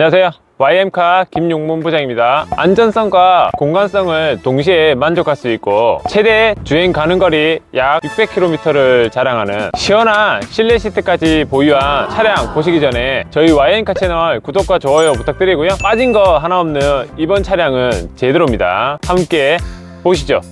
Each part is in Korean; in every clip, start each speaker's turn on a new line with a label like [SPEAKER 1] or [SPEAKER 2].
[SPEAKER 1] 안녕하세요. YM카 김용문 부장입니다. 안전성과 공간성을 동시에 만족할 수 있고 최대 주행 가능 거리 약 600km를 자랑하는 시원한 실내 시트까지 보유한 차량 보시기 전에 저희 YM카 채널 구독과 좋아요 부탁드리고요. 빠진 거 하나 없는 이번 차량은 제대로입니다. 함께 보시죠.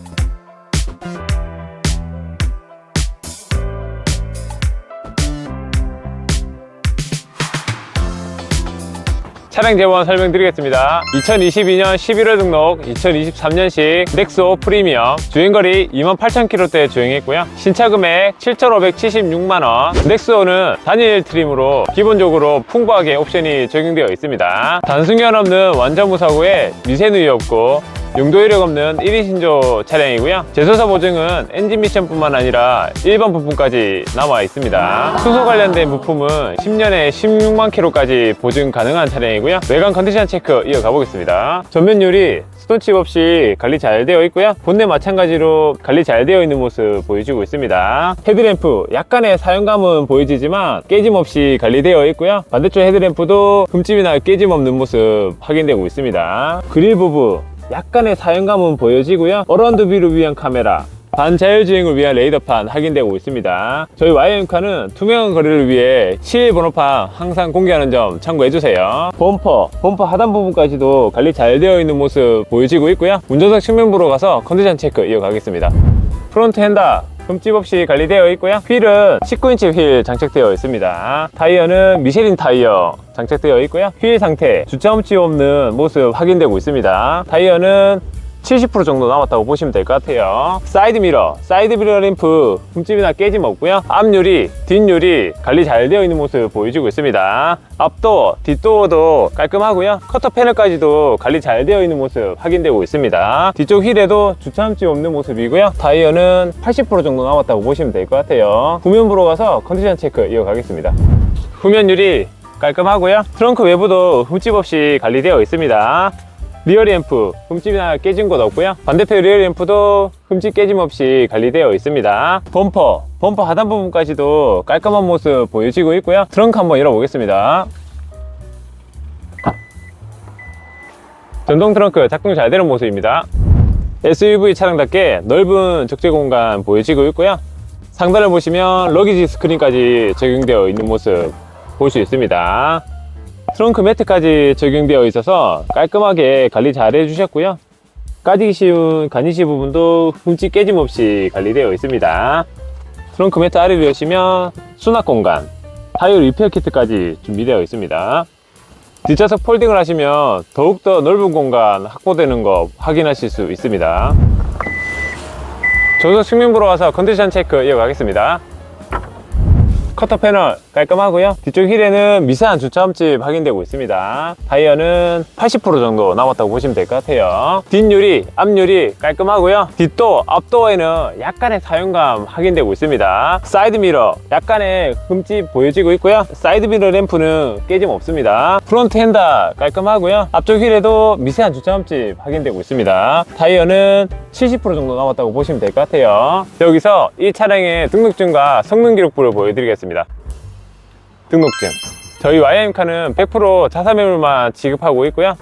[SPEAKER 1] 차량 재원 설명드리겠습니다. 2022년 11월 등록, 2023년식 넥소 프리미엄, 주행거리 28,000km대 주행했고요. 신차 금액 7,576만원. 넥소는 단일 트림으로 기본적으로 풍부하게 옵션이 적용되어 있습니다. 단순견 없는 완전 무사고에 미세누이 없고 용도 이력 없는 1인 신조 차량이고요. 제조사 보증은 엔진 미션뿐만 아니라 일반 부품까지 남아 있습니다. 수소 관련된 부품은 10년에 16만 킬로까지 보증 가능한 차량이고요. 외관 컨디션 체크 이어가 보겠습니다. 전면율이 스톤칩 없이 관리 잘 되어 있고요. 본네 마찬가지로 관리 잘 되어 있는 모습 보여주고 있습니다. 헤드램프 약간의 사용감은 보여지지만 깨짐 없이 관리되어 있고요. 반대쪽 헤드램프도 흠집이나 깨짐 없는 모습 확인되고 있습니다. 그릴 부분 약간의 사용감은 보여지고요. 어라운드 뷰를 위한 카메라, 반자율주행을 위한 레이더판 확인되고 있습니다. 저희 YM카는 투명한 거리를 위해 시일 번호판 항상 공개하는 점 참고해주세요. 범퍼, 범퍼 하단 부분까지도 관리 잘 되어 있는 모습 보여지고 있고요. 운전석 측면부로 가서 컨디션 체크 이어가겠습니다. 프론트 핸다 흠집 없이 관리되어 있고요. 휠은 19인치 휠 장착되어 있습니다. 타이어는 미쉐린 타이어 장착되어 있고요. 휠 상태 주차 흠집 없는 모습 확인되고 있습니다. 타이어는 70% 정도 남았다고 보시면 될 것 같아요. 사이드 미러, 사이드 미러 램프 흠집이나 깨짐 없고요. 앞유리, 뒷유리 관리 잘 되어 있는 모습 보여주고 있습니다. 앞도어, 뒷도어도 깔끔하고요. 커터 패널까지도 관리 잘 되어 있는 모습 확인되고 있습니다. 뒤쪽 휠에도 주차 흠집 없는 모습이고요. 타이어는 80% 정도 남았다고 보시면 될 것 같아요. 후면부로 가서 컨디션 체크 이어가겠습니다. 후면 유리 깔끔하고요. 트렁크 외부도 흠집 없이 관리되어 있습니다. 리어램프 흠집이나 깨진 곳 없고요. 반대편 리어램프도 흠집 깨짐 없이 관리되어 있습니다. 범퍼 범퍼 하단 부분까지도 깔끔한 모습 보여지고 있고요. 트렁크 한번 열어보겠습니다. 전동 트렁크 작동 잘 되는 모습입니다. SUV 차량답게 넓은 적재 공간 보여지고 있고요. 상단을 보시면 러기지 스크린까지 적용되어 있는 모습 볼 수 있습니다 트렁크 매트까지 적용되어 있어서 깔끔하게 관리 잘 해주셨고요. 까지기 쉬운 가니시 부분도 흠집 깨짐 없이 관리되어 있습니다. 트렁크 매트 아래로 여시면 수납 공간, 타이어 리페어 키트까지 준비되어 있습니다. 뒷좌석 폴딩을 하시면 더욱더 넓은 공간 확보되는 거 확인하실 수 있습니다. 조석 측면부로 와서 컨디션 체크 이어가겠습니다. 커터 패널 깔끔하고요. 뒤쪽 휠에는 미세한 주차 흠집 확인되고 있습니다. 타이어는 80% 정도 남았다고 보시면 될 것 같아요. 뒷유리 앞유리 깔끔하고요. 뒷도 앞도어에는 약간의 사용감 확인되고 있습니다. 사이드 미러 약간의 흠집 보여지고 있고요. 사이드 미러 램프는 깨짐 없습니다. 프론트 핸다 깔끔하고요. 앞쪽 휠에도 미세한 주차 흠집 확인되고 있습니다. 타이어는 70% 정도 남았다고 보시면 될 것 같아요. 여기서 이 차량의 등록증과 성능 기록부를 보여드리겠습니다. 등록증. 저희 YM카는 100% 자사 매물만 지급하고 있고요.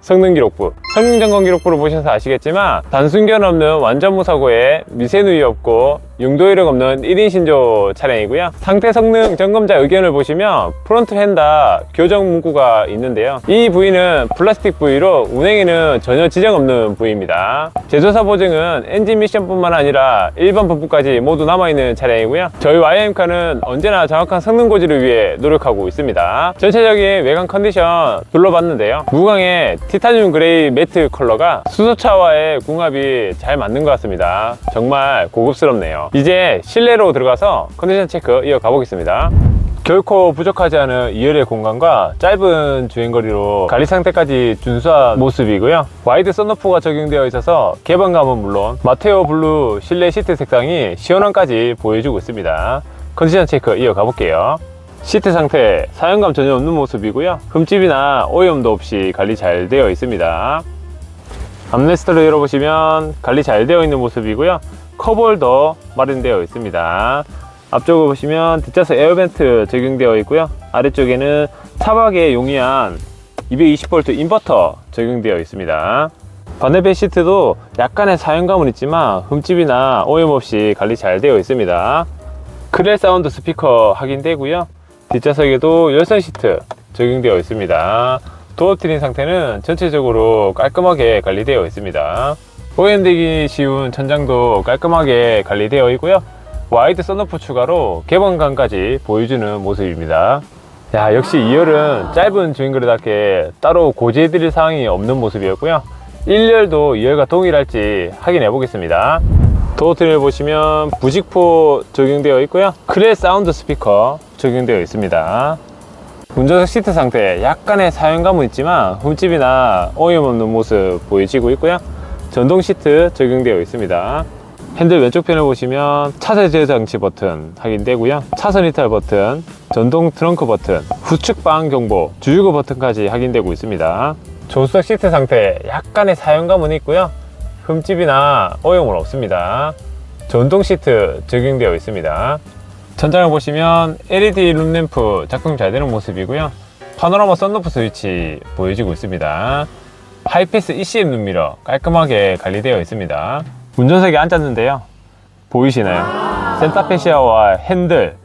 [SPEAKER 1] 성능 기록부. 성능 점검 기록부를 보셔서 아시겠지만 단순 견 없는 완전 무사고에 미세누이 없고 용도 이력 없는 1인 신조 차량이고요. 상태 성능 점검자 의견을 보시면 프론트 핸다 교정 문구가 있는데요. 이 부위는 플라스틱 부위로 운행에는 전혀 지장 없는 부위입니다. 제조사 보증은 엔진 미션뿐만 아니라 일반 부품까지 모두 남아있는 차량이고요. 저희 YM카는 언제나 정확한 성능 고지를 위해 노력하고 있습니다. 전체적인 외관 컨디션 둘러봤는데요. 무광의 티타늄 그레이 매트 컬러가 수소차와의 궁합이 잘 맞는 것 같습니다. 정말 고급스럽네요 이제 실내로 들어가서 컨디션 체크 이어가 보겠습니다. 결코 부족하지 않은 2열의 공간과 짧은 주행거리로 관리 상태까지 준수한 모습이고요. 와이드 썬루프가 적용되어 있어서 개방감은 물론 마테오 블루 실내 시트 색상이 시원함까지 보여주고 있습니다. 컨디션 체크 이어가 볼게요. 시트 상태 사용감 전혀 없는 모습이고요. 흠집이나 오염도 없이 관리 잘 되어 있습니다. 암레스트를 열어보시면 관리 잘 되어 있는 모습이고요 컵홀더 마련되어 있습니다 앞쪽을 보시면 뒷좌석 에어벤트 적용되어 있고요 아래쪽에는 차박에 용이한 220V 인버터 적용되어 있습니다. 반대배 시트도 약간의 사용감은 있지만 흠집이나 오염 없이 관리 잘 되어 있습니다. 크렐 사운드 스피커 확인되고요. 뒷좌석에도 열선 시트 적용되어 있습니다. 도어 트린 상태는 전체적으로 깔끔하게 관리되어 있습니다. 오염되기 쉬운 천장도 깔끔하게 관리되어 있고요. 와이드 썬루프 추가로 개방감까지 보여주는 모습입니다. 야 역시 2열은 짧은 주행거리답게 따로 고지해드릴 사항이 없는 모습이었고요. 1열도 2열과 동일할지 확인해 보겠습니다. 도어 트림을 보시면 부직포 적용되어 있고요. 크레 사운드 스피커 적용되어 있습니다. 운전석 시트 상태 약간의 사용감은 있지만 흠집이나 오염 없는 모습 보여지고 있고요 전동 시트 적용되어 있습니다. 핸들 왼쪽 편을 보시면 차세 제어 장치 버튼 확인되고요. 차선 이탈 버튼 전동 트렁크 버튼 후측 방향 경보 주유구 버튼까지 확인되고 있습니다. 조수석 시트 상태 약간의 사용감은 있고요. 흠집이나 오염은 없습니다. 전동 시트 적용되어 있습니다. 천장을 보시면 LED 룸램프 작동 잘 되는 모습이고요. 파노라마 썬루프 스위치 보여지고 있습니다 하이패스 ECM 눈미러 깔끔하게 관리되어 있습니다. 운전석에 앉았는데요. 보이시나요? 센터페 시아와 핸들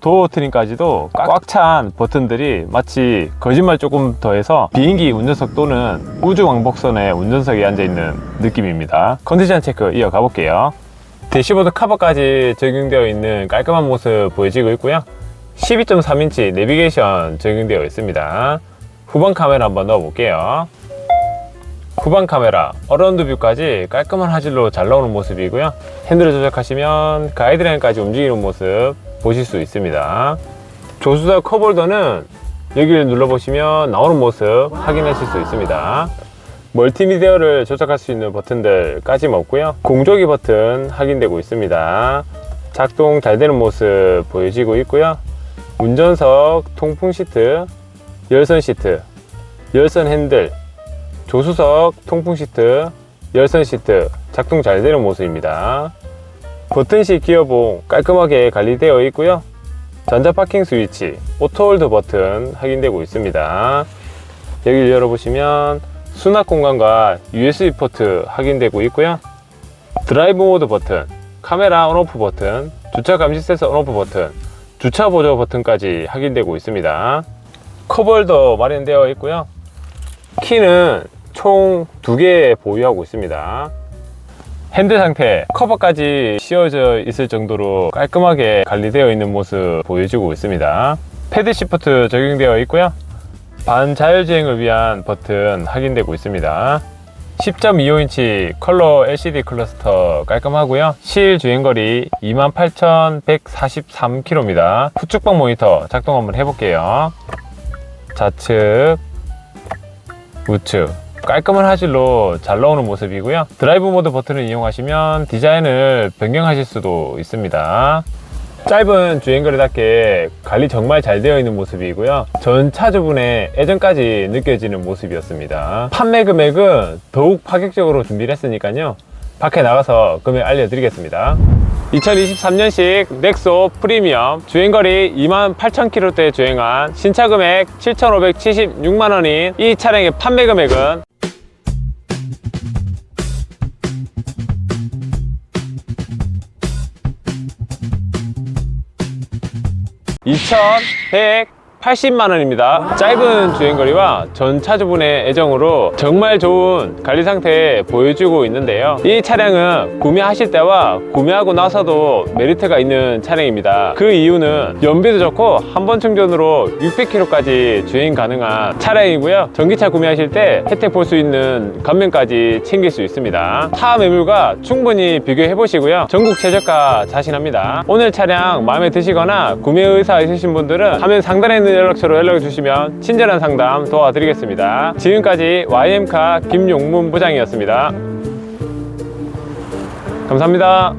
[SPEAKER 1] 도어 트림까지도 꽉 찬 버튼들이 마치 거짓말 조금 더해서 비행기 운전석 또는 우주 왕복선의 운전석에 앉아있는 느낌입니다. 컨디션 체크 이어가 볼게요. 대시보드 커버까지 적용되어 있는 깔끔한 모습 보여지고 있고요. 12.3인치 내비게이션 적용되어 있습니다. 후방 카메라 한번 넣어 볼게요 후방 카메라 어라운드 뷰까지 깔끔한 화질로 잘 나오는 모습이고요. 핸들을 조작하시면 가이드라인까지 움직이는 모습 보실 수 있습니다. 조수석 컵홀더는 여기를 눌러보시면 나오는 모습 확인하실 수 있습니다. 멀티미디어를 조작할 수 있는 버튼들까지 없고요. 공조기 버튼 확인되고 있습니다. 작동 잘 되는 모습 보여지고 있고요. 운전석 통풍 시트 열선 시트 열선 핸들 조수석 통풍 시트, 열선 시트 작동 잘 되는 모습입니다. 버튼식 기어봉 깔끔하게 관리되어 있고요. 전자 파킹 스위치, 오토홀드 버튼 확인되고 있습니다. 여기를 열어보시면 수납 공간과 USB 포트 확인되고 있고요. 드라이브 모드 버튼, 카메라 온오프 버튼, 주차 감지 센서 온오프 버튼, 주차 보조 버튼까지 확인되고 있습니다. 컵홀더 마련되어 있고요. 키는 총 두 개 보유하고 있습니다. 핸들 상태, 커버까지 씌워져 있을 정도로 깔끔하게 관리되어 있는 모습 보여주고 있습니다. 패드 시프트 적용되어 있고요. 반자율주행을 위한 버튼 확인되고 있습니다. 10.25인치 컬러 LCD 클러스터 깔끔하고요. 실 주행거리 28,143km입니다. 후측방 모니터 작동 한번 해볼게요. 좌측, 우측 깔끔한 화질로 잘 나오는 모습이고요. 드라이브 모드 버튼을 이용하시면 디자인을 변경하실 수도 있습니다. 짧은 주행거리답게 관리 정말 잘 되어 있는 모습이고요. 전 차주분의 애정까지 느껴지는 모습이었습니다. 판매 금액은 더욱 파격적으로 준비를 했으니까요. 밖에 나가서 금액 알려드리겠습니다. 2023년식 넥소 프리미엄 주행거리 28,000km대 주행한 신차 금액 7,576만원인 이 차량의 판매 금액은 2100 2,180만 원입니다. 짧은 주행거리와 전 차주분의 애정으로 정말 좋은 관리 상태 보여주고 있는데요. 이 차량은 구매하실 때와 구매하고 나서도 메리트가 있는 차량입니다. 그 이유는 연비도 좋고 한 번 충전으로 600km까지 주행 가능한 차량이고요. 전기차 구매하실 때 혜택 볼 수 있는 감면까지 챙길 수 있습니다. 타 매물과 충분히 비교해 보시고요. 전국 최저가 자신합니다. 오늘 차량 마음에 드시거나 구매 의사 있으신 분들은 화면 상단에 있는 연락처로 연락을 주시면 친절한 상담 도와드리겠습니다. 지금까지 YM카 김용문 부장이었습니다. 감사합니다.